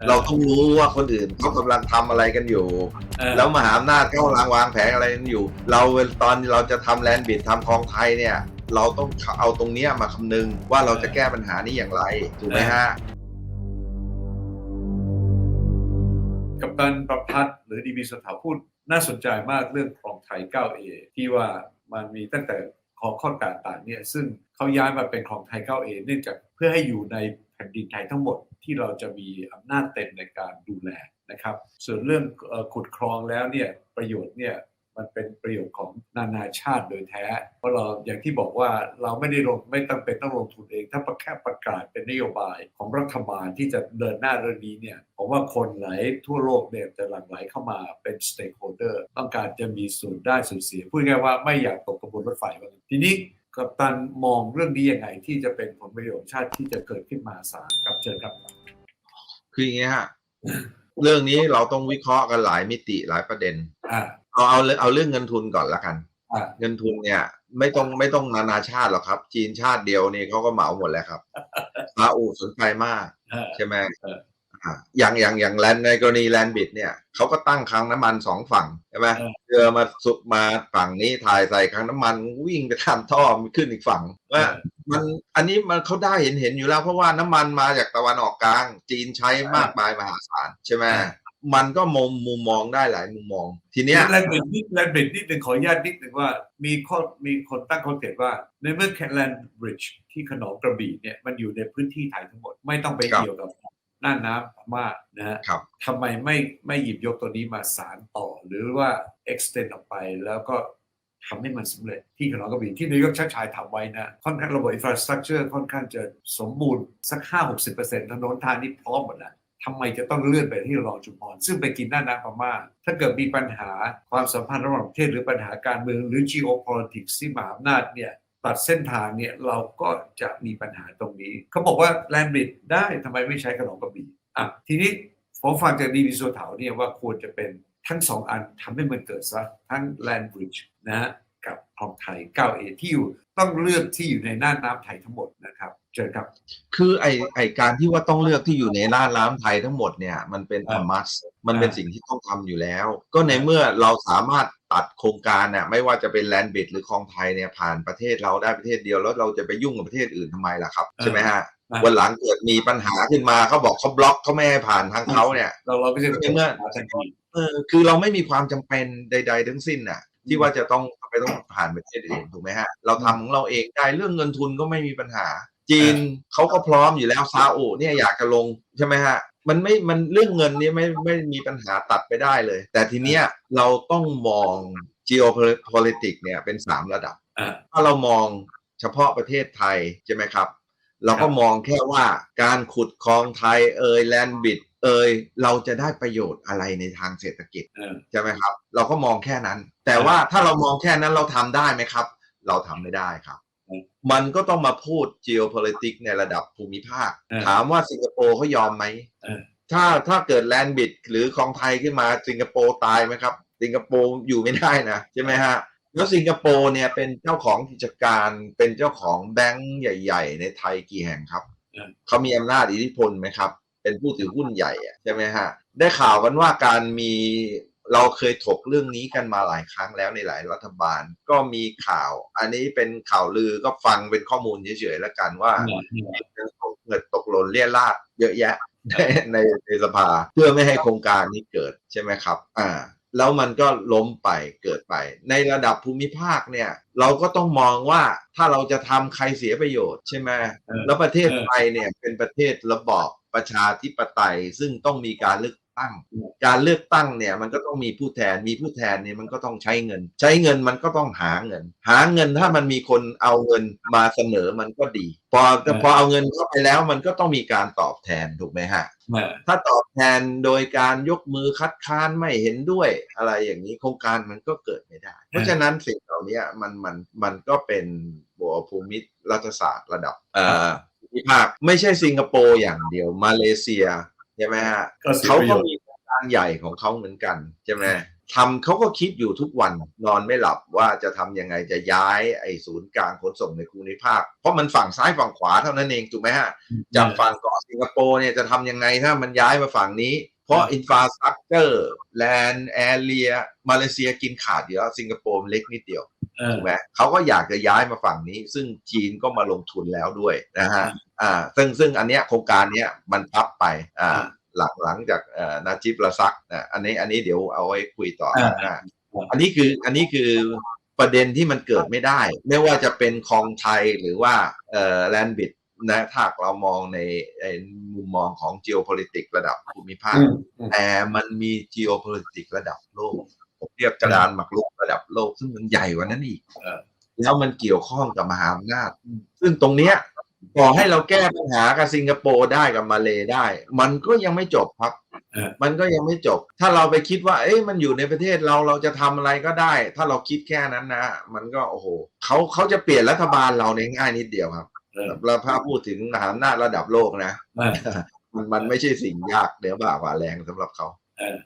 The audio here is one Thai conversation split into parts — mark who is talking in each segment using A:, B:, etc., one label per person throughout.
A: ออ
B: เราต้องรู้ว่าคนอื่นเขากำลังทำอะไรกันอยู่
A: เออ
B: แล้วมหาอำนาจเขากำลังวางแผนอะไรกันอยู่ เราตอนเราจะทำแลนด์บิดทำคลองไทยเนี่ย เราต้องเอาตรงเนี้ยมาคำนึงว่าเราจะแก้ปัญหานี้อย่างไรถูกไหมฮะ
A: กับตันประพัฒน์หรือดีบีสถาพูดน่าสนใจมากเรื่องคลองไทย 9A ที่ว่ามันมีตั้งแต่ของข้อต่างๆเนี่ยซึ่งเขาย้ายมาเป็นคลองไทย 9A เนื่องจากเพื่อให้อยู่ในแผ่นดินไทยทั้งหมด ที่เราจะมีอำนาจเต็มในการดูแลนะครับ ส่วนเรื่องขุดคลองแล้วเนี่ยประโยชน์เนี่ยมันเป็นประโยชน์ของนานาชาติโดยแท้ เพราะเราอย่างที่บอกว่าเราไม่ได้ลงไม่ต้องเป็นต้องลงทุนเอง ถ้าแค่ประกาศเป็นนโยบายของรัฐบาลที่จะเดินหน้าเรื่องนี้เนี่ยผมว่าคนหลายทั่วโลกเนี่ยจะหลั่งไหลเข้ามาเป็น stakeholder ต้องการจะมีส่วนได้ส่วนเสียพูดง่ายว่าไม่อยากตกกระบวนรถไฟว่างั้นทีนี้กัปตันมองเรื่องนี้ยังไงที่จะเป็นผลประโยชน์ชาติที่จะเกิดขึ้นมาศาลครับเชิญครับ
B: คืออย่างเงี้ยฮะเรื่องนี้เราต้องวิเคราะห์กันหลายมิติหลายประเด็น
A: อ่า
B: เอาเอาเอาเรื่องเงินทุนก่อนละกัน
A: อ่า
B: เงินทุนเนี่ย ไม่ต้องไม่ต้องนานาชาติหรอกครับ จีนชาติเดียวนี่เขาก็เหมาหมดแล้วครับซาอุสนใจมาก
A: เออ
B: ใช่ไหม
A: เออ
B: อ่าอย่างอย่างอย่างแลนในกรณีแลนบิดเนี่ยเขาก็ตั้งคลังน้ำมันสองฝั่งใช่ไหม
A: เออ
B: เรือมาสุกมาฝั่งนี้ถ่ายใส่คลังน้ำมันวิ่งไปข้ามท่อมีขึ้นอีกฝั่งว่า มันอันนี้มันเขาได้เห็นเห็นอยู่แล้ว เพราะว่าน้ำมันมาจากตะวันออกกลาง จีนใช้มากมายมหาศาลใช่ไหม
A: เออ
B: มันก็มุมมุมมองได้หลายมุมมอง ทีเนี้ย
A: แลนด์เบรดนิดแลนด์เบรดนิดหนึ่งขออนุญาตนิดหนึ่งว่ามีข้อมีคนตั้งข้อสังเกตว่า ในเมื่อแคแลนด์บริดจ์ที่ขนอมกระบี่เนี่ยมันอยู่ในพื้นที่ไทยทั้งหมดไม่ต้องไป
B: ครับ
A: เกี่ยวกับน่านน้ำพม่านะฮะ
B: ครับ
A: ทำไมไม่ไม่หยิบยกตัวนี้มาสารต่อ หรือว่า extend ออกไปแล้วก็ ทำให้มันสำเร็จที่ขนอมกะบีที่นายกชาติชายทำไว้นะ ค่อนข้างระบบ infrastructure ค่อนข้างจะสมบูรณ์สัก 5-60%ถนนทางนี่พร้อมหมดแล้วทำไมจะต้องเลื่อนไปที่รองจุมพรซึ่งไปกินหน้าน้ำพม่าถ้าเกิดมีปัญหาความสัมพันธ์ระหว่างประเทศหรือปัญหาการเมืองหรือ geopolitics ที่มหาอำนาจเนี่ยตัดเส้นทางเนี่ยเราก็จะมีปัญหาตรงนี้ เขาบอกว่าแลนบริดได้ทำไมไม่ใช้ขนมกระบี่อะทีนี้ผมฟังจากดีวิโซเถาเนี่ยว่าควรจะเป็นทั้งสองอันทำให้มันเกิดซะทั้งแลนบริดจ์ นะฮะกับคลองไทย 9A ที่อยู่ต้องเลือกที่อยู่ในน่านน้ำไทยทั้งหมดนะครับเชิญครับ
B: คือไอไอการที่ว่าต้องเลือกที่อยู่ในน่านน้ำไทยทั้งหมดเนี่ยมันเป็นธรรมัสมันเป็น
A: อ่า
B: สิ่งที่ต้องทำอยู่แล้ว ก็ในเมื่อเราสามารถตัดโครงการเนี่ยไม่ว่าจะเป็นแลนด์บิดหรือคลองไทยเนี่ยผ่านประเทศเราได้ประเทศเดียว แล้วเราจะไปยุ่งกับประเทศอื่นทำไมล่ะครับ ใช่ไหมฮะ
A: อ่า
B: วันหลังเกิดมีปัญหาขึ้นมาเขาบอกเขาบล็อกเขาไม่ให้ผ่านทางเขาเนี่ย
A: เราเราก็จะ
B: ในเมื่อ
A: หาทันที
B: เออคือเราไม่มีความจำเป็นใด ๆ ทั้งสิ้นน่ะ ที่ว่าจะต้องไปต้องผ่านประเทศอื่นถูกไหมฮะ เราทำของเราเองได้เรื่องเงินทุนก็ไม่มีปัญหา จีนเขาก็พร้อมอยู่แล้วซาอุเนี่ยอยากจะลงใช่ไหมฮะมันไม่ มันเรื่องเงินนี้ไม่ไม่มีปัญหาตัดไปได้เลย แต่ทีเนี้ยเราต้องมอง geopolitics เนี่ยเป็นสามระดับ
A: อ่า
B: ถ้าเรามองเฉพาะประเทศไทยใช่ไหมครับ เราก็มองแค่ว่าการขุดคลองไทยเอยแลนบิดเอยเราจะได้ประโยชน์อะไรในทางเศรษฐกิจ
A: เออ
B: ใช่ไหมครับ เราก็มองแค่นั้น แต่ว่าถ้าเรามองแค่นั้นเราทำได้ไหมครับ เราทำไม่ได้ครับ
A: อืม
B: มันก็ต้องมาพูด geopolitics ในระดับภูมิภาค
A: เออ
B: ถามว่าสิงคโปร์เขายอมไหม
A: เออ
B: ถ้าถ้าเกิดแลนบิดหรือคลองไทยขึ้นมาสิงคโปร์ตายไหมครับ สิงคโปร์อยู่ไม่ได้นะใช่ไหมฮะ แล้วสิงคโปร์เนี่ยเป็นเจ้าของกิจการเป็นเจ้าของแบงก์ใหญ่ ๆ ในไทยกี่แห่งครับ
A: เออ
B: เขามีอำนาจอิทธิพลไหมครับ เป็นผู้ถือหุ้นใหญ่อะใช่ไหมฮะได้ข่าวกันว่าการมีเราเคยถกเรื่องนี้กันมาหลายครั้งแล้วในหลายรัฐบาล ก็มีข่าว อันนี้เป็นข่าวลือก็ฟังเป็นข้อมูลเฉยๆแล้วกันว่าเงินตกเงินตกหล่นเลี่ยราดเยอะแยะในในในสภาเพื่อไม่ให้โครงการนี้เกิดใช่ไหมครับ อ่า แล้วมันก็ล้มไปเกิดไป ในระดับภูมิภาคเนี่ยเราก็ต้องมองว่าถ้าเราจะทำใครเสียประโยชน์ใช่ไหม
A: เออ
B: แล้วประเทศ
A: เออ
B: ไทยเนี่ยเป็นประเทศระบอบประชาธิปไตย ซึ่งต้องมีการเลือก ตั้ง
A: อืม
B: การเลือกตั้งเนี่ยมันก็ต้องมีผู้แทนมีผู้แทนเนี่ยมันก็ต้องใช้เงิน ใช้เงินมันก็ต้องหาเงิน หาเงินถ้ามันมีคนเอาเงินมาเสนอมันก็ดี พอแต่พอเอาเงินเข้าไปแล้วมันก็ต้องมีการตอบแทนถูกไหมฮะ
A: เออ
B: ถ้าตอบแทนโดยการยกมือคัดค้านไม่เห็นด้วยอะไรอย่างนี้โครงการมันก็เกิดไม่ได้ เพราะฉะนั้นสิ่งเหล่านี้มันมันมันก็เป็นบัวภูมิรัฐศาสตร์ระดับเอ่อภูมิภาคไม่ใช่สิงคโปร์อย่างเดียวมาเลเซีย ใช่ไหมฮะ
A: ก็เสีย
B: เขา
A: ประโย
B: ก็
A: ชน์
B: มีโครงการใหญ่ของเขาเหมือนกันใช่ไหมทำเขาก็คิดอยู่ทุกวันนอนไม่หลับว่าจะทำยังไงจะย้ายไอ้ศูนย์กลางขนส่งในภูมิภาค เพราะมันฝั่งซ้ายฝั่งขวาเท่านั้นเองถูกไหมฮะจากฝั่งเกาะสิงคโปร์เนี่ยจะทำยังไงถ้ามันย้ายมาฝั่งนี้ เพราะอินฟราสตรักเจอร์แลนด์แอเรียมาเลเซียกินขาดเดียวสิงคโปร์มันเล็กนิดเดียว
A: เออ
B: ถูกไหมเขาก็อยากจะย้ายมาฝั่งนี้ ซึ่งจีนก็มาลงทุนแล้วด้วยนะฮะอ่าซึ่งซึ่งอันเนี้ยโครงการเนี้ยมันพับไปอ่าหลังหลังจากเอ่อนาจิบละซักนะอันนี้อันนี้เดี๋ยวเอาไว้คุยต่อนะอันนี้คืออันนี้คือประเด็นที่มันเกิดไม่ได้ ไม่ว่าจะเป็นคลองไทยหรือว่าเอ่อแลนบิดนะถ้าเรามองในในมุมมองของ geopolitics ระดับภูมิภาค
A: อืมอืม
B: แต่มันมี geopolitics ระดับโลก ผมเรียกกระดานหมากรุกระดับโลกซึ่งมันใหญ่กว่านั้นอีก
A: เออ
B: แล้วมันเกี่ยวข้องกับมหาอำนาจ ซึ่งตรงเนี้ยต่อให้เราแก้ปัญหากับสิงคโปร์ได้กับมาเลได้ มันก็ยังไม่จบครับ
A: เออ
B: มันก็ยังไม่จบ ถ้าเราไปคิดว่า เอ๊ะมันอยู่ในประเทศเราเราจะทำอะไรก็ได้ ถ้าเราคิดแค่นั้นนะ มันก็โอ้โหเขาเขาจะเปลี่ยนรัฐบาลเราในง่ายนิดเดียวครับ
A: เออ
B: เราถ้าพูดถึงมหาอำนาจระดับโลกนะ
A: เออ
B: มันมันไม่ใช่สิ่งยากเหนือบ่าฝ่าแรงสำหรับเขา
A: เออ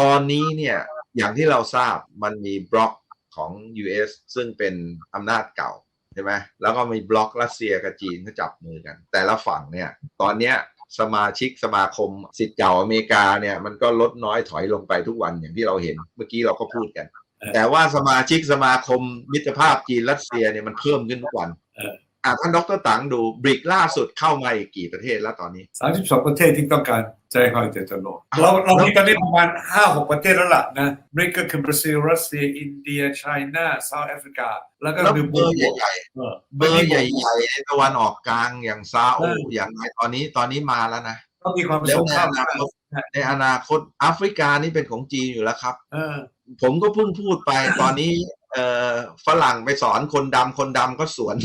B: ตอนนี้เนี่ย อย่างที่เราทราบมันมีบล็อกของ US ซึ่งเป็นอำนาจเก่าใช่ไหมแล้วก็มีบล็อกรัสเซียกับจีนเขาจับมือกัน แต่ละฝั่งเนี่ย ตอนเนี้ยสมาชิกสมาคมสิทธิ์เก่าอเมริกาเนี่ยมันก็ลดน้อยถอยลงไปทุกวันอย่างที่เราเห็น เมื่อกี้เราก็พูดกัน
A: เออ
B: แต่ว่าสมาชิกสมาคมมิตรภาพจีนรัสเซียเนี่ยมันเพิ่มขึ้นทุกวัน
A: เออ
B: อะท่านดรตังดูบริกล่าสุดเข้ามาอีกกี่ประเทศแล้วตอนนี้
A: สามสิบสองประเทศที่ต้องการใจคอยเจตจำนงเราเรามีตอนนี้ประมาณห้าหกประเทศแล้วล่ะนะบริกก็คือบราซิลรัสเซีย อินเดียไชน่าเซาท์แอฟริกา แล้วก็
B: แล้ว
A: ดู
B: เบอร์ใหญ่
A: เออ
B: ๆเบอร์ใหญ่ๆในตะวันออกกลางอย่างซาอุ
A: เออ
B: อย่างไรตอนนี้ตอนนี้มาแล้วนะ
A: ต้องมีความ
B: แล้ว
A: สง
B: ใน
A: ครา
B: อ
A: ม
B: นาคตในอนาคตแอฟริกานี่เป็นของจีนอยู่แล้วครับ
A: เออ
B: ผมก็เพิ่งพูดไปตอนนี้เอ่อฝรั่งไปสอนคนดำคนดำก็สวน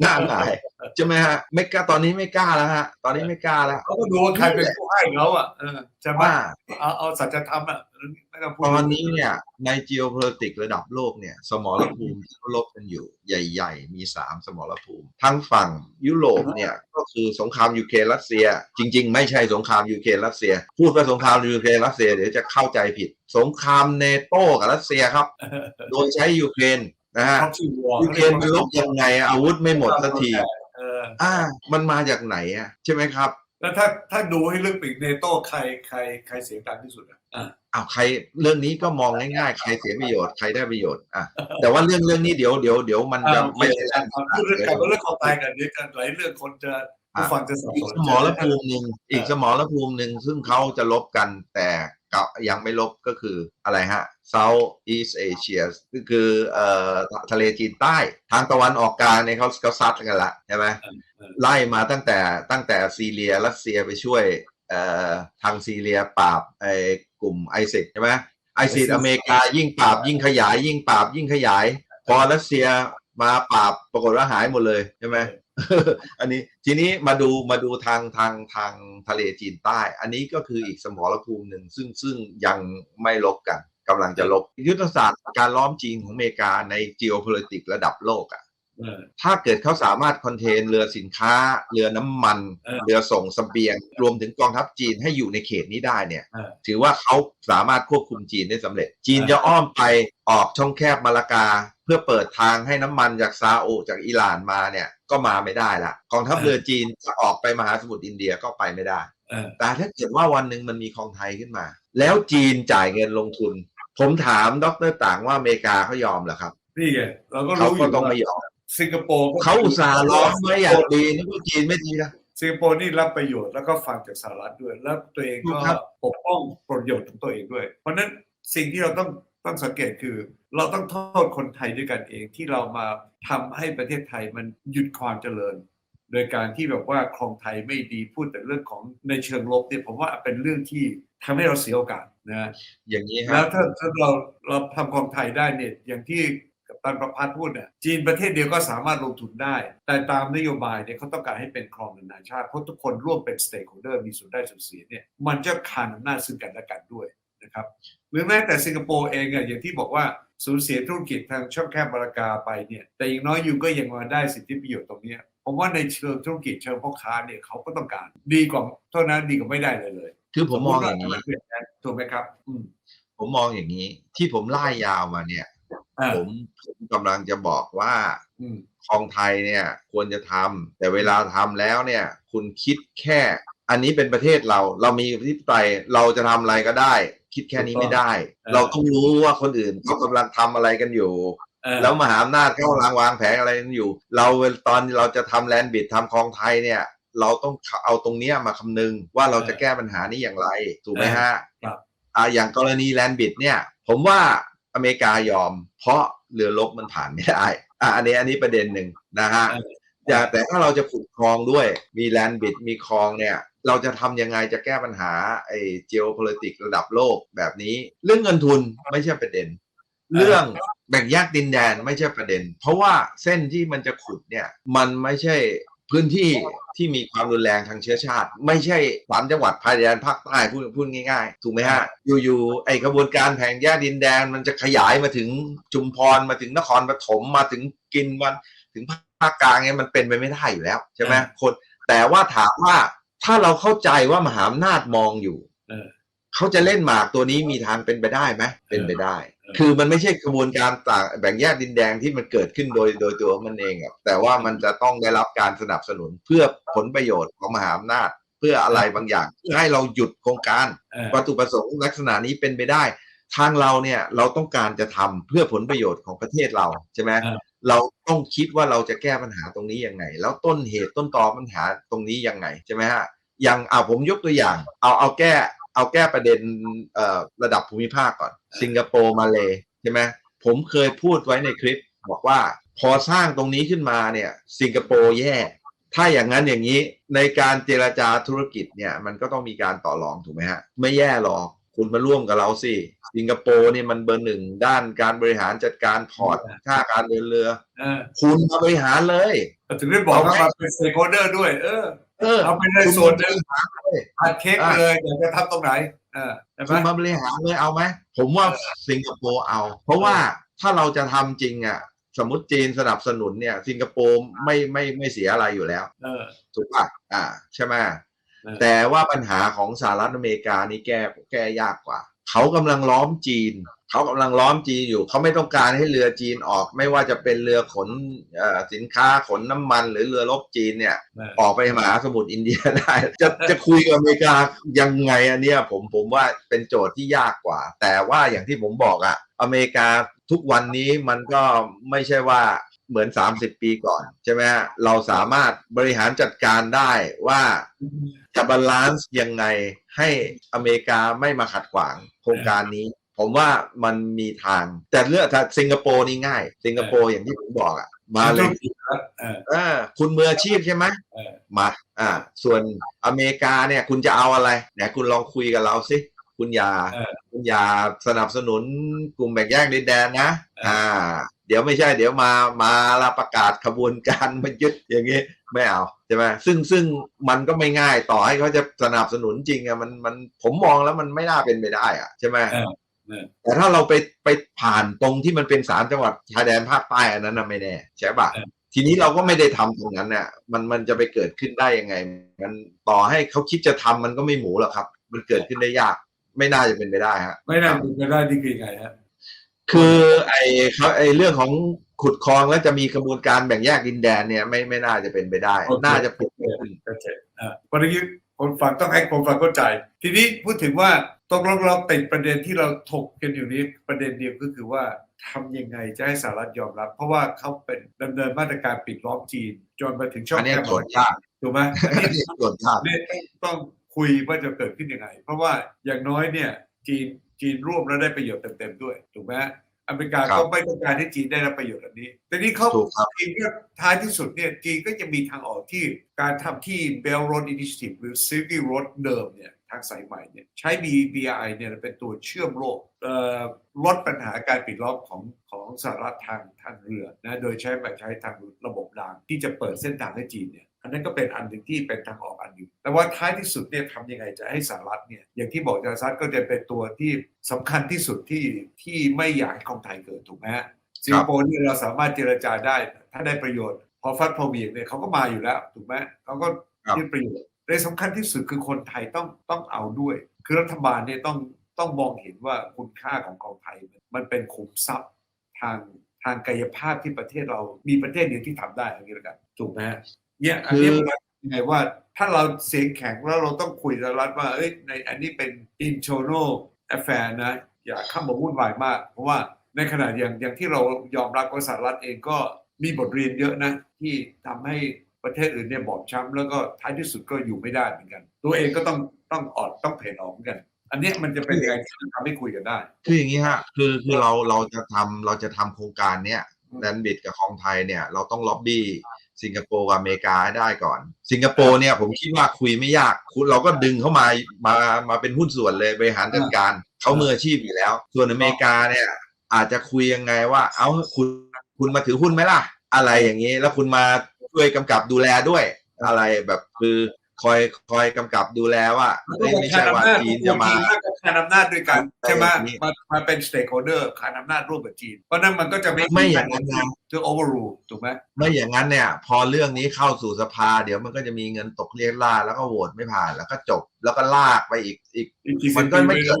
B: หน้าหงายใช่ไหมฮะไม่กล้าตอนนี้ไม่กล้าแล้วฮะ ตอนนี้ไม่กล้าแล้ว
A: เขาก็ดูว่าใครเป็นผู้ให้เขาอะเออจะมา
B: ว่า
A: เอาเอาสัจธรรมอะไม่ต้องพูด
B: ตอนนี้เนี่ยใน geopolitics ระดับโลกเนี่ย สมรภูมิที่เขาลบกันอยู่ใหญ่ ๆ มีสามสมรภูมิ ทั้งฝั่งยุโรปเนี่ยก็คือสงครามยูเครนรัสเซีย จริง ๆ ไม่ใช่สงครามยูเครนรัสเซีย พูดว่าสงครามยูเครนรัสเซียเดี๋ยวจะเข้าใจผิด สงครามเนโตกับรัสเซียครับ โดยใช้ยูเครน นะฮะ
A: ท็อกซี่วอร์
B: ยูเครนมันลบยังไงอะอาวุธไม่หมดสักที
A: เออ
B: อ่า มันมาจากไหนอะใช่ไหมครับ
A: แล้วถ้าถ้าดูให้ลึกไปอีกเนโต้ใครใครใครเสียตังค์ที่สุดอะอะ
B: อ้าวใครเรื่องนี้ก็มองง่ายๆ ใครเสียประโยชน์ใครได้ประโยชน์อะแต่ว่าเรื่องเรื่องนี้เดี๋ยวเดี๋ยวเดี๋ยวมันจะ
A: อ่าโอเค
B: ไม่ใช่เรื่อง
A: พูดเรื่องการเรื่องของตายกันเดี๋ยวกันหลายเรื่องคนจะผู้ฟังจะสับ
B: อี
A: ส
B: ก
A: น
B: สมรภูมิหนึ่งอีกสมรภูมิหนึ่งซึ่งเขาจะลบกันแต่กับยังไม่ลบก็คืออะไรฮะ South East Asia ก็คือเอ่อทะเลจีนใต้ ทางตะวันออกกลางเนี่ยเขาเขาซัดกันละใช่ไหมไล่มาตั้งแต่ตั้งแต่ซีเรียรัสเซียไปช่วยเอ่อทางซีเรียปราบไอ้กลุ่มไอซิสใช่ไหมไอซิส
A: ISIS
B: อเมริกายิ่งปราบยิ่งขยาย ยิ่งปราบยิ่งขยาย พอรัสเซียมาปราบปรากฏว่าหายหมดเลยใช่ไหมอันนี้ทีนี้มาดูมาดูทางทางทางทะเลจีนใต้ อันนี้ก็คืออีกสมรภูมิหนึ่งซึ่งซึ่งยังไม่ลบกัน กำลังจะลบยุทธศาสตร์การล้อมจีนของอเมริกาใน geopolitics ระดับโลกอะ
A: เออ
B: ถ้าเกิดเขาสามารถคอนเทนเรือสินค้า เรือน้ำมัน
A: เออ
B: เรือส่งเสบียง รวมถึงกองทัพจีนให้อยู่ในเขตนี้ได้เนี่ย
A: เออ
B: ถือว่าเขาสามารถควบคุมจีนได้สำเร็จ จีนจะอ้อมไปออกช่องแคบมาลากา เพื่อเปิดทางให้น้ำมันจากซาอุจากอิหร่านมาเนี่ยก็มาไม่ได้ละกองทัพเรือจีนจะออกไปมหาสมุทรอินเดียก็ไปไม่ได้
A: เออ
B: แต่ถ้าเกิดว่าวันหนึ่งมันมีคลองไทยขึ้นมา แล้วจีนจ่ายเงินลงทุน ผมถามดรต่างว่าอเมริกาเขายอมเหรอครับ
A: นี่ไงเราก็
B: เขา
A: รู้อ
B: ก็
A: ยู่
B: ต้อง
A: ว่า
B: ไม่ยอม
A: สิงคโปร์ก็
B: เขาอุตส่าห์ล้อมไว้อย่างดีนึกว่าจีนไม่ดีนะ
A: สิงคโปร์นี่รับประโยชน์แล้วก็ฟังจากสหรัฐด้วย แล้วตัวเองก็
B: ครับ
A: ปกป้องประโยชน์ของตัวเองด้วย เพราะฉะนั้นสิ่งที่เราต้องต้องสังเกตคือ เราต้องโทษคนไทยด้วยกันเองที่เรามาทำให้ประเทศไทยมันหยุดความเจริญ โดยการที่แบบว่าครองไทยไม่ดีพูดแต่เรื่องของในเชิงลบเนี่ยผมว่าเป็นเรื่องที่ทำให้เราเสียโอกาสนะ
B: อย่างนี้ค
A: แล้
B: รั
A: ว
B: บ
A: ถ้าถ้าเราเราทำคลองไทยได้เนี่ยอย่างที่กัปตันประพัฒน์พูดเนี่ยจีนประเทศเดียวก็สามารถลงทุนได้ แต่ตามนโยบายเนี่ยเขาต้องการให้เป็นคลองนานาชาติเพราะทุกคนร่วมเป็นสเต็กโฮเดอร์มีส่วนได้ส่วนเสียเนี่ยมันจะคานอำนาจซึ่งกันและกันด้วยนะครับหรือแม้แต่สิงคโปร์เองอะอย่างที่บอกว่าสูญเสียธุรกิจทางช่องแคบมาลากาไปเนี่ยแต่อย่างน้อยยูก็ยังมาได้สิทธิประโยชน์ตรงเนี้ย ผมว่าในเชิงธุรกิจเชิงพ่อค้าเนี่ยเขาก็ต้องการ ดีกว่าเท่านั้นดีกว่าไม่ได้เลยเลย
B: คือผมมองอย่างนี้
A: นี้ถูกไหมครับ อืม
B: ผผมมองอย่างนี้ ที่ผมไล่ยาวมาเนี่ย
A: อ่า
B: ผมผมกำลังจะบอกว่า
A: อืม
B: คลองไทยเนี่ย ควรจะทำแต่เวลาทำแล้วเนี่ย คุณคิดแค่ อันนี้เป็นประเทศเรา เรามีที่ปไตยเราจะทำอะไรก็ได้ คิดแค่นี้ไม่ได้ เราต้องรู้ว่าคนอื่นเขากำลังทำอะไรกันอยู่
A: เออ
B: แล้วมหาอำนาจเขากำลังวางแผนอะไรกันอยู่ เราตอนเราจะทำแลนด์บิดทำคลองไทยเนี่ย เราต้องเอาตรงเนี้ยมาคำนึงว่าเราจะแก้ปัญหานี้อย่างไร ถูกไหมฮะ
A: ครับ
B: อ่าอย่างกรณีแลนด์บิดเนี่ย ผมว่าอเมริกายอม เพราะเรือรบมันผ่านไม่ได้อะอันนี้อันนี้ประเด็นหนึ่งนะฮะ
A: เออ
B: อย่าแต่ถ้าเราจะขุดคลองด้วยมีแลนด์บิดมีคลองเนี่ยเราจะทำยังไงจะแก้ปัญหาไอ้ geopolitics ระดับโลกแบบนี้ เรื่องเงินทุนไม่ใช่ประเด็น เรื่องแบ่งแยกดินแดนไม่ใช่ประเด็น เพราะว่าเส้นที่มันจะขุดเนี่ยมันไม่ใช่พื้นที่ที่มีความรุนแรงทางเชื้อชาติ ไม่ใช่สามจังหวัดภายในแดนภาคใต้พูดพูดง่ายๆ ถูกไหมฮะ อยู่ๆไอ้กระบวนการแบ่งแยกดินแดนมันจะขยายมาถึงชุมพรมาถึงนครปฐมมาถึงกินวันถึงภาคกลางเนี่ยมันเป็นไปไม่ได้อยู่แล้วใช่ไหม
A: อ่า
B: คนแต่ว่าถามว่าถ้าเราเข้าใจว่ามหาอำนาจมองอยู่
A: เออ
B: เขาจะเล่นหมากตัวนี้มีทางเป็นไปได้ไหมเป็นไปได้
A: เออ
B: คือมันไม่ใช่กระบวนการต่างแบ่งแยกดินแดงที่มันเกิดขึ้นโดยโดยตัวมันเองอะแต่ว่ามันจะต้องได้รับการสนับสนุนเพื่อผลประโยชน์ของมหาอำนาจ เพื่ออะไรบางอย่างเพื่อให้เราหยุดโครงการ
A: เออ
B: วัตถุประสงค์ลักษณะนี้เป็นไปได้ ทางเราเนี่ยเราต้องการจะทำเพื่อผลประโยชน์ของประเทศเราใช่ไหม
A: อ่า
B: เราต้องคิดว่าเราจะแก้ปัญหาตรงนี้ยังไง แล้วต้นเหตุต้นตอปัญหาตรงนี้ยังไงใช่ไหมฮะอย่างเอาผมยกตัวอย่าง เอาเอาแก้ เอาแก้ประเด็นเอ่อระดับภูมิภาคก่อน สิงคโปร์มาเลยใช่ไหมผมเคยพูดไว้ในคลิปบอกว่าพอสร้างตรงนี้ขึ้นมาเนี่ยสิงคโปร์แย่ ถ้าอย่างนั้นอย่างนี้ในการเจรจาธุรกิจเนี่ยมันก็ต้องมีการต่อรองถูกไหมฮะ ไม่แย่หรอกคุณมาร่วมกับเราสิสิงคโปร์เนี่ยมันเบอร์หนึ่งด้านการบริหารจัดการพอร์ตค่าการเดินเรือ
A: เออ
B: คุณมาบริหารเลย
A: ก็ถึงได้บอกว่ามาเป็นสเต็กโฮเดอร์ด้วย เออ
B: เออ
A: เอาไปเลยส่วนหนึ่ง
B: คุณมาบริหารเลย
A: อัดเค้กไปเลยอยากจะทำตรงไหนเออใช่ไหม
B: คุณมาบริหารเลยเอาไหมผมว่าสิงคโปร์เอา เพราะว่าถ้าเราจะทำจริงอะสมมติจีนสนับสนุนเนี่ย สิงคโปร์ไม่ไม่ไม่เสียอะไรอยู่แล้ว
A: เออ
B: ถูกป่ะอ่า ใช่ไหม
A: เออ
B: แต่ว่าปัญหาของสหรัฐอเมริกานี่แก้แก้ยากกว่า เขากำลังล้อมจีน เขากำลังล้อมจีนอยู่ เขาไม่ต้องการให้เรือจีนออก ไม่ว่าจะเป็นเรือขนเอ่อสินค้าขนน้ำมันหรือเรือรบจีนเนี่ย
A: เออ
B: ออกไปมหาสมุทรอินเดียได้ จะจะคุยกับอเมริกายังไงอันเนี้ยผมผมว่าเป็นโจทย์ที่ยากกว่า แต่ว่าอย่างที่ผมบอกอะอเมริกาทุกวันนี้มันก็ไม่ใช่ว่าเหมือน 30 ปีก่อน ใช่ไหมฮะเราสามารถบริหารจัดการได้ว่าจะบาลานซ์ยังไงให้อเมริกาไม่มาขัดขวางโครงการนี้ ผมว่ามันมีทาง แต่เรื่องถ้าสิงคโปร์นี่ง่าย สิงคโปร์อย่างที่ผมบอกอะมาเลย
A: เออ
B: เออคุณมืออาชีพใช่ไหม
A: เออ
B: มาอ่าส่วนอเมริกาเนี่ยคุณจะเอาอะไรไหนคุณลองคุยกับเราสิคุณอย่า
A: เออ
B: คุณอย่าสนับสนุนกลุ่มแบ่งแยกดินแดนนะ
A: เอออ่
B: อ่า เดี๋ยวไม่ใช่ เดี๋ยวมามาลาประกาศขบวนการมายึดอย่างงี้ไม่เอาใช่ไหมซึ่งซึ่งมันก็ไม่ง่ายต่อให้เขาจะสนับสนุนจริงอะมันมันผมมองแล้วมันไม่น่าเป็นไปได้อะใช่ไหม
A: เออเออ
B: แต่ถ้าเราไปไปผ่านตรงที่มันเป็นสามจังหวัดชายแดนภาคใต้อันนั้นน่ะไม่แน่ใช่ปะ
A: เออ
B: ทีนี้เราก็ไม่ได้ทำตรงนั้นเนี่ยมันมันจะไปเกิดขึ้นได้ยังไง มันต่อให้เขาคิดจะทำมันก็ไม่หมูหรอกครับ มันเกิดขึ้นได้ยาก ไม่น่าจะเป็นไปได้ฮะ
A: ไม่น่าเป็นไปได้นี่คือไงฮะ
B: คือไอ้เขาไอ้เรื่องของขุดคลองแล้วจะมีกระบวนการแบ่งแยกดินแดนเนี่ยไม่ไม่น่าจะเป็นไปได้
A: โอเค
B: น่าจะเป็นไปได้
A: โอเคอ่าวันนี้คนฟังต้องให้คนฟังเข้าใจ ทีนี้พูดถึงว่า ตกลงเราติดประเด็นที่เราถกกันอยู่นี้ประเด็นเดียวก็คือว่าทำยังไงจะให้สหรัฐยอมรับ เพราะว่าเขาเป็นดำเนินมาตรการปิดล้อมจีน จนมาถึงช่อง
B: อันนี้
A: แคบ
B: โจทย์ยาก
A: ถูกไหมอัน
B: อัน
A: นี้
B: นี้โจทย์ยาก
A: เนี่ยต้องคุยว่าจะเกิดขึ้นยังไง เพราะว่าอย่างน้อยเนี่ยจีนจีนร่วมแล้วได้ประโยชน์เต็มๆด้วยถูกไหมอเมริกาก็ไม่ต้องการให้จีนได้รับประโยชน์อันนี้ แต่นี่เขา
B: ถูกครับ
A: จีนก็ท้ายที่สุดเนี่ยจีนก็จะมีทางออกที่การทำที่ Belt Road Initiative หรือ Silk Road เดิมเนี่ย ทางสายใหม่เนี่ยใช้ BRI เนี่ยเป็นตัวเชื่อมโลกเอ่อลดปัญหาการปิดล้อมของของสหรัฐทางทางเรือนะโดยใช้แบบใช้ทางระบบรางที่จะเปิดเส้นทางให้จีนเนี่ยอันนั้นก็เป็นอันหนึ่งที่เป็นทางออกอันหนึ่งแต่ว่าท้ายที่สุดเนี่ยทำยังไงจะให้สหรัฐเนี่ยอย่างที่บอกจาซัดก็จะเป็นตัวที่สำคัญที่สุดที่ที่ไม่อยากให้ของไทยเกิดถูกไหมฮะสิงคโปร์เนี่ยเราสามารถเจรจาได้ถ้าได้ประโยชน์ พอฟัดพอเหวียงเนี่ยเขาก็มาอยู่แล้วถูกไหมเขาก็
B: ครับ
A: ได้ประโยชน์ แต่สำคัญที่สุดคือคนไทยต้องต้องเอาด้วย คือรัฐบาลเนี่ยต้องต้องมองเห็นว่าคุณค่าของกองไทยมันเป็นขุมทรัพย์ทางทางกายภาพที่ประเทศเรามีประเทศเดียวที่ทำได้อย่างนี้แล้วกันถูกไหมฮะเนี่ยอันนี้มันยังไงว่าถ้าเราเสียงแข็งแล้วเราต้องคุยกับรัฐว่าเอ้ยในอันนี้เป็น internal affair นะอย่าเข้ามาวุ่นวายมาก เพราะว่าในขณะอย่างอย่างที่เรายอมรับว่าสหรัฐเองก็มีบทเรียนเยอะนะที่ทำให้ ประเทศอื่นเนี่ยบอบช้ำแล้วก็ท้ายที่สุดก็อยู่ไม่ได้เหมือนกัน ตัวเองก็ต้องต้องออดต้องเพนออกเหมือนกัน อันเนี้ยมันจะเป็นยังไงที่ทำให้คุยกันได้
B: คืออย่างนี้ฮะคือคือเราเราจะทำเราจะทำโครงการเนี้ยแลนบิดกับของไทยเนี่ยเราต้องล็อบบี้สิงคโปร์กับอเมริกาให้ได้ก่อน สิงคโปร์เนี่ยผมคิดว่าคุยไม่ยากคุณเราก็ดึงเข้ามามามาเป็นหุ้นส่วนเลยบริหารจัดการเขามืออาชีพอยู่แล้ว ส่วนอเมริกาเนี่ยอาจจะคุยยังไงว่า เอาคุณคุณมาถือหุ้นไหมล่ะ อะไรอย่างนี้ แล้วคุณมา ช่วยกำกับดูแลด้วย อะไรแบบคือคอยคอยกำกับดูแลว่าไม่ไม่ใช่ว่าจีนจะมา
A: ขานอำนาจด้วยกันใช่ไหม
B: แบบนี้
A: มามาเป็น stakeholder ขานอำนาจร่วมกับจีน เพราะนั้นมันก็จะไม่
B: ไม่อย่างนั้นนะ
A: จะ overrule ถูกไหม
B: ไม่อย่างนั้นเนี่ย พอเรื่องนี้เข้าสู่สภา เดี๋ยวมันก็จะมีเงินตกเรียกล่าแล้วก็โหวตไม่ผ่านแล้วก็จบแล้วก็ลากไปอีกอีก
A: อีกกี่
B: มันก็ไม่
A: สิบปี
B: เกิด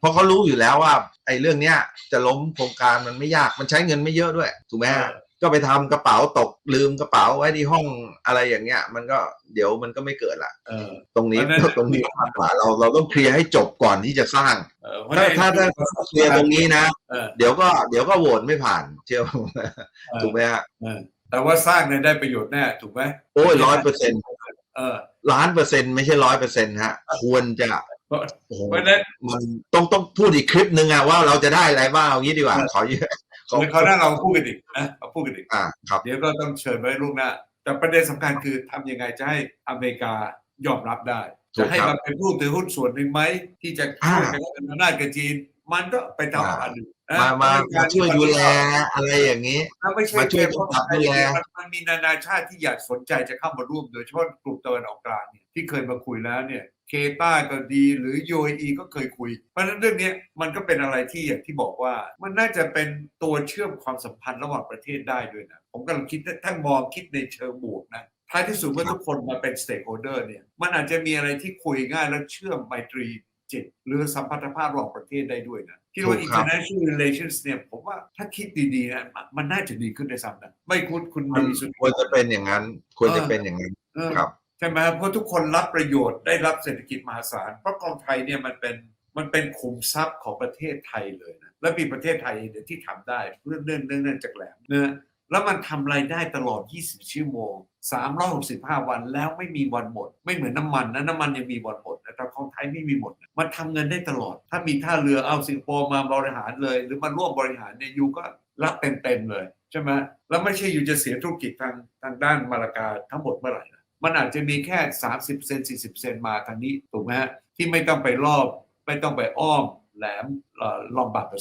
B: เพราะเขารู้อยู่แล้วว่า ไอ้เรื่องเนี้ยจะล้มโครงการมันไม่ยากมันใช้เงินไม่เยอะด้วยถูกไหมฮะ ก็ไปทำกระเป๋าตกลืมกระเป๋าไว้ที่ห้องอะไรอย่างเงี้ย มันก็เดี๋ยวมันก็ไม่เกิดละ
A: เออ
B: ตรงนี้
A: เพราะฉะนั้น
B: ตรงนี้มากกว่าเราเราต้องเคลียร์ให้จบก่อนที่จะสร้าง
A: เออเพระ
B: ถ้า
A: ฉะ
B: ถ้า
A: นั้น
B: ถ้าเคลียร์ตรงนี้นะ
A: เออ
B: เดี๋ยวก็เดี๋ยวก็โหวตไม่ผ่านเชื่อผม
A: เออ
B: ถูกไหมฮะ
A: เออแต่ว่าสร้างเนี่ยได้ประโยชน์แน่ถูกไหม
B: โอ้ยร้อยเปอร์เซ็นต์
A: เออ
B: ล้านเปอร์เซ็นต์ไม่ใช่ร้อยเปอร์เซ็นต์ฮะ ควรจะ
A: เพราะ
B: โอ้โห
A: เพราะฉะนั้น
B: มันต้องต้องพูดอีกคลิปหนึ่งอะว่าเราจะได้อะไรบ้างเอางี้ดีกว่าขอเยอะขอ
A: เดี๋ยวเขาวหน้าเราพูดกันอีกนะเราพูดกันอีก
B: อ่าครับ
A: เดี๋ยวก็ต้องเชิญไว้ล่วงหน้าแต่ประเด็นสำคัญคือทำยังไงจะให้อเมริกายอมรับได้
B: ถูก
A: จะให้
B: ครับ
A: มันเป็นผู้ถือหุ้นส่วนหนึ่งไหมที่จะช่วยกันเป็นอำนาจกับจีน มันก็ไปทำอันหนึ่งนะ
B: มามา
A: อเริก
B: มาช่วยดูแลอะไรอย่างนี้
A: แล้วไม่ใช่
B: มาช่วย
A: แค่
B: กำกับดูแล
A: มันมันมีนานาชาติที่อยากสนใจจะเข้ามาร่วมโดยเฉพาะกลุ่มตะวันออกกลางเนี่ยที่เคยมาคุยแล้วเนี่ย เคตาก็ดีหรือ UAE ก็เคยคุย เพราะฉะนั้นเรื่องเนี้ยมันก็เป็นอะไรที่อย่างที่บอกว่า มันน่าจะเป็นตัวเชื่อมความสัมพันธ์ระหว่างประเทศได้ด้วยนะ ผมกำลังคิดถ้าท่านมองคิดในเชิงบวกนะท้ายที่สุดเมื่อทุกคนมาเป็น stakeholder เนี่ยมันอาจจะมีอะไรที่คุยง่ายและเชื่อมไมตรีจิตหรือสัมพันธภาพระหว่างประเทศได้ด้วยนะที่ว่า
B: ถูกครับ
A: international relations เนี่ยผมว่าถ้าคิดดีๆนะมันมันน่าจะดีขึ้นในซ้ำนะไม่คุณคุณ
B: มัน
A: มีสุด
B: ควรจะเป็นอย่างนั้น ควรจะเป็นอย่างนั้น
A: เออ
B: ครับ
A: ใช่ไหมครับเพราะทุกคนรับประโยชน์ได้รับเศรษฐกิจมหาศาลเพราะกองไทยเนี่ยมันเป็นมันเป็นขุมทรัพย์ของประเทศไทยเลยนะและมีประเทศไทยเดียวที่ทำได้เรื่องเรื่องเรื่องเรื่องจากแหลมเนะแล้วมันทำรายได้ตลอด 20 ชั่วโมง 365 วันแล้วไม่มีวันหมด ไม่เหมือนน้ำมันนะน้ำมันยังมีวันหมดนะแต่ของไทยไม่มีหมด มันทำเงินได้ตลอด ถ้ามีท่าเรือเอาสิงคโปร์มาบริหารเลย หรือมาร่วมบริหารเนี่ยยูก็รับเต็มๆเลยใช่ไหมแล้วไม่ใช่อยู่จะเสียธุรกิจทางทางด้านมาลากาทั้งหมดเมื่อไหร่นะ มันอาจจะมีแค่ 30 เซน 40 เซนมาทางนี้ถูกไหมฮะที่ไม่ต้องไปรอบ ไม่ต้องไปอ้อมแหลมลอมบาร์ด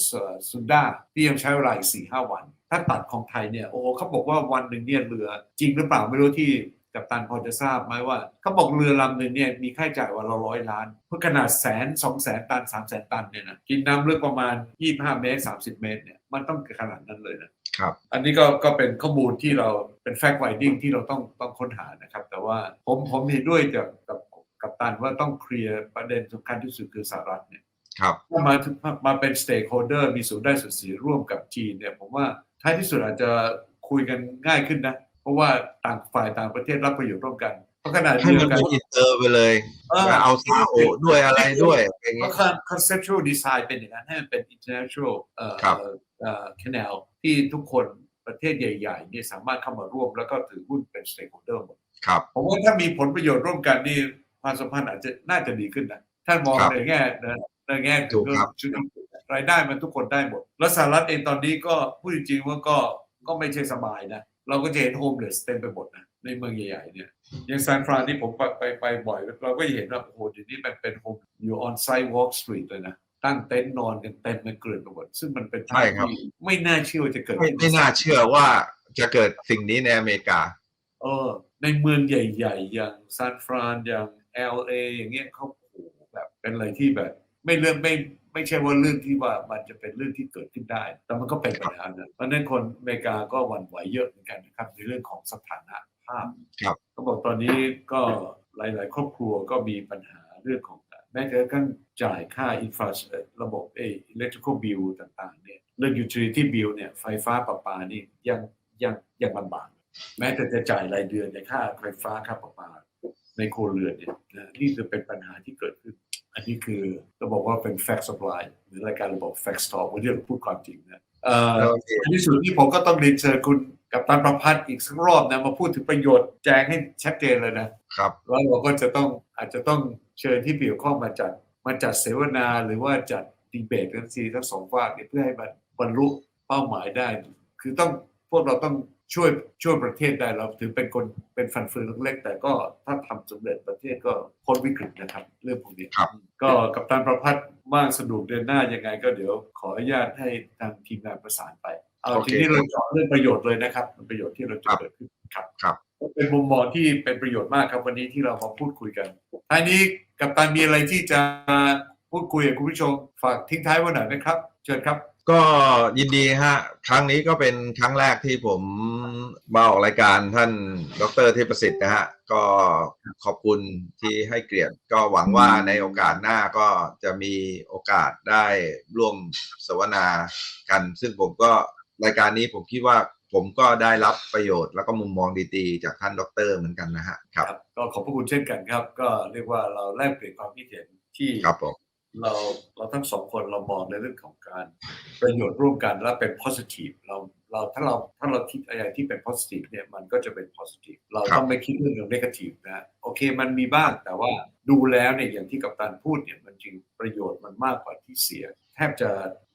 A: ซุนดาที่ยังใช้เวลาอีกสี่ห้าวัน ถ้าตัดของไทยเนี่ยโอ้เขาบอกว่าวันหนึ่งเนี่ยเรือจริงหรือเปล่าไม่รู้ที่กัปตันพอจะทราบไหมว่าเขาบอกเรือลำหนึ่งเนี่ยมีค่าใช้จ่ายวันละร้อยล้าน เพื่อขนาดแสนสองแสนตันสามแสนตันเนี่ยนะกินน้ำลึกประมาณ 25 เมตร 30 เมตรเนี่ยมันต้องขนาดนั้นเลยนะ
B: ครับ
A: อันนี้ก็ก็เป็นข้อมูลที่เราเป็น fact finding ที่เราต้องต้องค้นหานะครับ แต่ว่าผมผมเห็นด้วยกับกับกับตันว่าต้องเคลียร์ประเด็นสำคัญที่สุดคือสหรัฐเนี่ย
B: ครับ
A: ถ้ามาถึงมาเป็น stakeholder มีส่วนได้ส่วนเสียร่วมกับจีนเนี่ยผมว่าท้ายที่สุดอาจจะคุยกันง่ายขึ้นนะ เพราะว่าต่างฝ่ายต่างประเทศรับประโยชน์ร่วมกันเพราะขนาด
B: ให้
A: เดีย
B: มั
A: วนกัน
B: เป็นอินเตอร์ไปเลย
A: เออ
B: แล้วเอาซาโอด้วยอะไรด้วยอย่าง
A: เพ
B: เงี้ย
A: ราะ conceptual design เป็นอย่างนั้นให้มันเป็น international เอ่อ
B: ครับ
A: เอ่อ canal ที่ทุกคนประเทศใหญ่ๆเนี่ยสามารถเข้ามาร่วมแล้วก็ถือหุ้นเป็น stakeholder หมด
B: ครับ
A: ผมว่าถ้ามีผลประโยชน์ร่วมกันนี่ความสัมพันธ์อาจจะน่าจะดีขึ้นนะท่านมอง
B: ครับ
A: ในแง่นะในแง่
B: ถูกครับ
A: ชุดรายได้มันทุกคนได้หมด แล้วสหรัฐเองตอนนี้ก็พูดจริงๆว่าก็ก็ไม่ใช่สบายนะเราก็จะเห็นโฮมเลสเต็มไปหมดนะในเมืองใหญ่ๆเนี่ยอย่างซานฟรานที่ผมไปไปไปบ่อย เราก็เห็นว่าโอ้โหเดี๋ยวนี้มันเป็นโฮมอยู่ออนไซด์วอล์กสตรีทเลยนะ ตั้งเต็นท์นอนกันเต็มมันเกลื่อนไปหมดซึ่งมันเป็นภาพ
B: ใช่ครับ
A: ที่ไม่น่าเชื่อว่าจะเกิด
B: ไม่
A: ขึ้น
B: ไม่น่าเชื่อว่าจะเกิดสิ่งนี้ในอเมริกา
A: เออ ในเมืองใหญ่ ๆ อย่างซานฟรานอย่าง LA อย่างเงี้ยเขาโอ้โหแบบเป็นอะไรที่แบบ ไม่เรื่องไม่ไม่ใช่ว่าเรื่องที่ว่ามันจะเป็นเรื่องที่เกิดขึ้นได้ แต่มันก็เป็นปัญหานะเพราะฉะนั้นคนอเมริกาก็หวั่นไหวเยอะเหมือนกันนะครับ ในเรื่องของสถานะภาพ
B: ครับ
A: เขาบอกตอนนี้ก็หลาย ๆ ครอบครัวก็มีปัญหาเรื่องของ แม้กระทั่งจ่ายค่าอินฟราระบบเอ electrical bill ต่างๆเนี่ยเรื่อง utility bill เนี่ยไฟฟ้าประปานี่ยังยังยังลำบากแม้แต่จะจ่ายรายเดือนในค่าไฟฟ้าค่าประปาในครัวเรือนเนี่ยนะนี่จะเป็นปัญหาที่เกิดขึ้น อันนี้คือเราบอกว่าเป็น fact supply หรือรายการระบบ fact talk วันนี้เราพูดความจริงนะเอ่อ
B: โอเค
A: ในที่สุดที่ผมก็ต้องเรียนเชิญคุณ กับตันประพัฒน์อีกสักรอบนะมาพูดถึงประโยชน์แจงให้ชัดเจนเลยนะครับแล้วเราก็จะต้องอาจจะต้องเชิญที่เกี่ยวข้องมาจัดมาจัดเสวนาหรือว่าจัดดีเบตกันซีทั้งสองฝ่ายเนี่ยเพื่อให้มันบรรลุเป้าหมายได้ คือต้องพวกเราต้องช่วยช่วยประเทศได้เราถือเป็นคนเป็นฟันเฟืองเล็กๆแต่ก็ถ้าทำสำเร็จประเทศก็พ้นวิกฤตนะครับ เรื่องพวกนี้
B: ครับ
A: ก็กับตันประพัฒน์ว่างสะดวกเดือนหน้ายังไงก็เดี๋ยวขออนุญาตให้ทางทีมงานประสานไป เอา
B: โอเค
A: ทีนี้เราเจาะเรื่องประโยชน์เลยนะครับเป็นประโยชน์ที่เราจะเกิดขึ้นครับ
B: ครับ
A: เป็นมุมมองที่เป็นประโยชน์มากครับวันนี้ที่เรามาพูดคุยกันท้ายนี้กับตันมีอะไรที่จะพูดคุยกับคุณผู้ชมฝากทิ้งท้ายไว้หน่อยไหมครับ เชิญครับ
B: ก็ยินดีฮะ ครั้งนี้ก็เป็นครั้งแรกที่ผมมาออกรายการท่านดรเทพประสิทธิ์นะฮะ ก็ขอบคุณที่ให้เกียรติก็หวังว่าในโอกาสหน้าก็จะมีโอกาสได้ร่วมสวนากัน ซึ่งผมก็ รายการนี้ผมคิดว่าผมก็ได้รับประโยชน์แล้วก็มุมมองดีๆ จากท่านดรเหมือนกันนะฮะครับ
A: ครับ ก็ขอบพระคุณเช่นกันครับ ก็เรียกว่าเราแลกเปลี่ยนความคิดเห็นที่
B: ครับผม
A: เราเราทั้งสองคนเรามองในเรื่องของการประโยชน์ร่วมกันและเป็น positive เรา เราถ้าเราถ้าเราคิดอะไรที่เป็น positive เนี่ยมันก็จะเป็น positive เราต้องไม่คิดเรื่องของ negative นะโอเคมันมีบ้างแต่ว่าดูแล้วเนี่ยอย่างที่กัปตันพูดเนี่ยมันจริงประโยชน์มันมากกว่าที่เสีย แทบจะ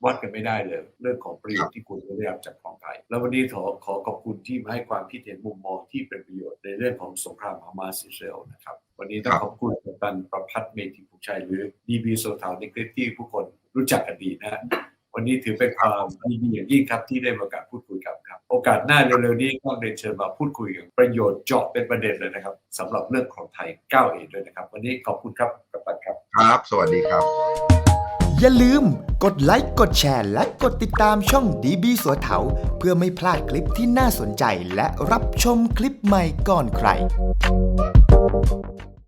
A: วัดกันไม่ได้เลย เรื่องของประโยชน์ที่คุณได้รับจากของไทยแล้ววันนี้ขอขอขอบคุณที่มาให้ความคิดเห็นมุมมองที่เป็นประโยชน์ในเรื่องของสงครามฮามาสอิสราเอลนะครับวันนี้ต้องขอบคุณกัปตันประพัฒน์เมธีภูชัยหรือดีบีโซทาวในคลิปที่ผู้คนรู้จักกันดีนะฮะ วันนี้ถือเป็นความยินดีอย่างยิ่งครับที่ได้มีโอกาสพูดคุยกันครับ โอกาสหน้าเร็วๆนี้ก็เรียนเชิญมาพูดคุยกันประโยชน์เจาะเป็นประเด็นเลยนะครับสำหรับเรื่องของไทย9เอด้วยนะครับ วันนี้ขอบคุณครับกัปตันครับ
B: ครับ สวัสดีครับ
C: อย่าลืมกดไลค์กดแชร์ และกดติดตามช่องดีบีสัวเถาเพื่อไม่พลาดคลิปที่น่าสนใจและรับชมคลิปใหม่ก่อนใคร